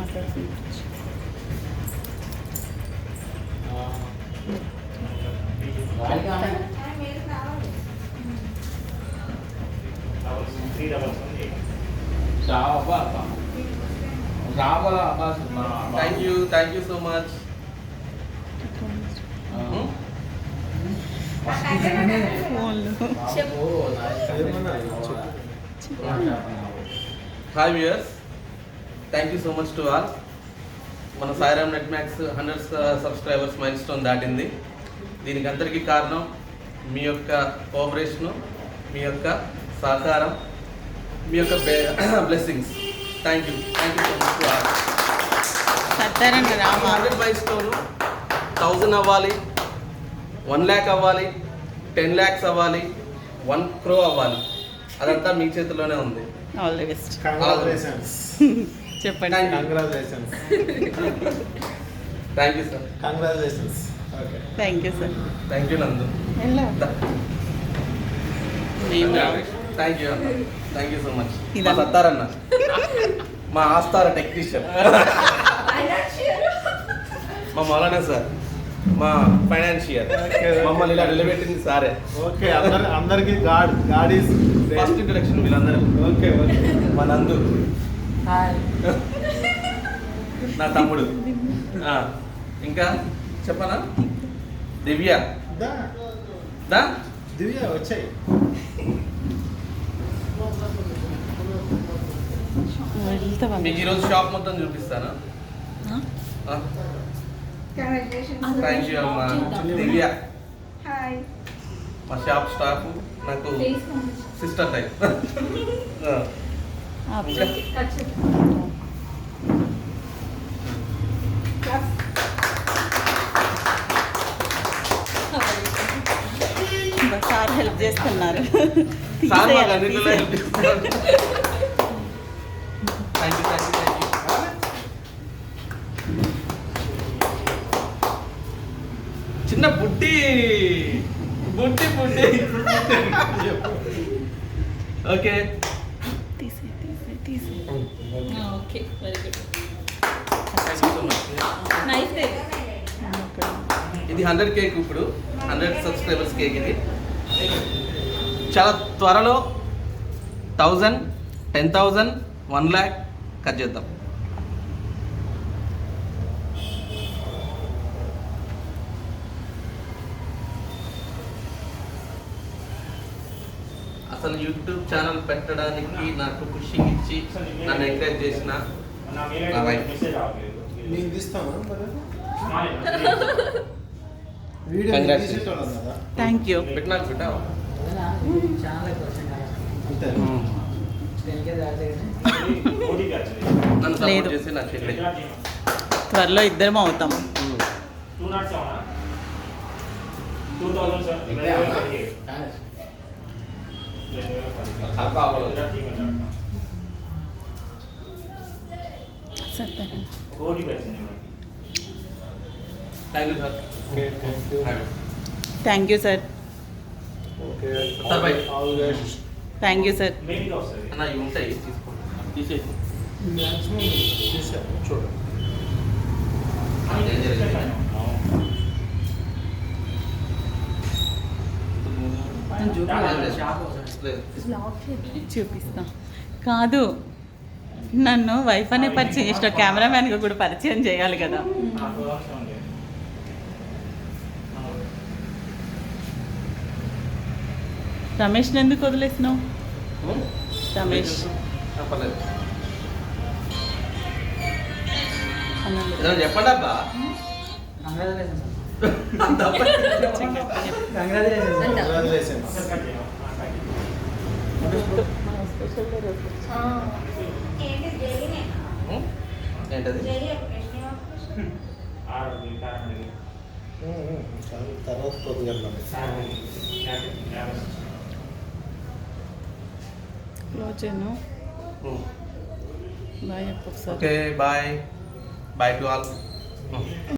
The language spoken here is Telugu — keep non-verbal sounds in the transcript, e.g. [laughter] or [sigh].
మాట్లాడుతుంది thank you thank you so much ఫోన్లు hi viewers thank you so much to all మన Sairam net max hundred subscribers milestone దాటింది. దీనికి అందరికీ కారణం మీ యొక్క కోఆపరేషను మీ యొక్క సహకారం మీ యొక్క blessings thank you thank you so much to all hundred milestone thousand అవ్వాలి వన్ ల్యాక్ అవ్వాలి టెన్ ల్యాక్స్ అవ్వాలి వన్ క్రో అవ్వాలి. అదంతా మీ చేతిలోనే ఉంది. ఆల్ ది బెస్ట్ చెప్పండి. Thank you. Congratulations thank you sir congratulations okay thank you sir thank you Nandu. Thank you అన్న థ్యాంక్ యూ సో మచ్ మా ఇలా- సత్తారన్న మా ఆస్తార టెక్నీషియన్. మా మౌలానా సార్. మా ఫైనాన్షియర్. Okay. మమ్మల్ని ఇలా నిలబెట్టింది సారే. ఓకే అందరి అందరికి god god is first introduction వీళ్ళందరూ. ఓకే ఓకే మా నందు. నా తమ్ముడు. ఆ, ఇంకా చెప్పనా? దివ్య. దా. దా? దివ్య వచ్చాయి. మీకు ఈరోజు షాప్ మొత్తం చూపిస్తాను? థ్యాంక్ యూ అమ్మా. దివ్య. హాయ్ మా షాప్ స్టాఫ్ నాకు సిస్టర్ టైప్. [laughs] సార్ హెల్ప్ చేస్తున్నారు. సార్ మాకు తీసేయాలి, అన్నింటిలో తీసేయాలి. Thank you thank you thank you చిన్న బుడ్డి బుడ్డి బుడ్డి ఓకే తీసే తీసే తీసే ఓకే వెరీ గుడ్. నైస్ ఇది హండ్రెడ్ కేక్ ఇప్పుడు హండ్రెడ్ సబ్స్క్రైబర్స్ కేక్ ఇది. చాలా త్వరలో thousand ten thousand one lakh cut చేద్దాం. అసలు యూట్యూబ్ ఛానల్ పెట్టడానికి నాకు పుషింగ్ ఇచ్చి నన్ను ఎంకరేజ్ చేసిన నా వైఫ్ థ్యాంక్ యూ లేదు. త్వరలో ఇద్దరం అవుతాం. You sir okay thank you thank you sir okay sir bye. All best thank you sir అన్న ఇవి ఉంటాయి తీసుకోండి తీసేసి మ్యాక్సిమం చేశాను చూడండి చూపిస్తా. కాదు నన్ను వైఫ్ అనే పరిచయం చేసిన కెమెరామ్యాన్గా కూడా పరిచయం చేయాలి కదా. రమేష్ని ఎందుకు వదిలేసినావు? రమేష్. చెప్పండి [laughs] ఏంటది తర్వాత కొద్దిగా bye okay bye. Bye to all.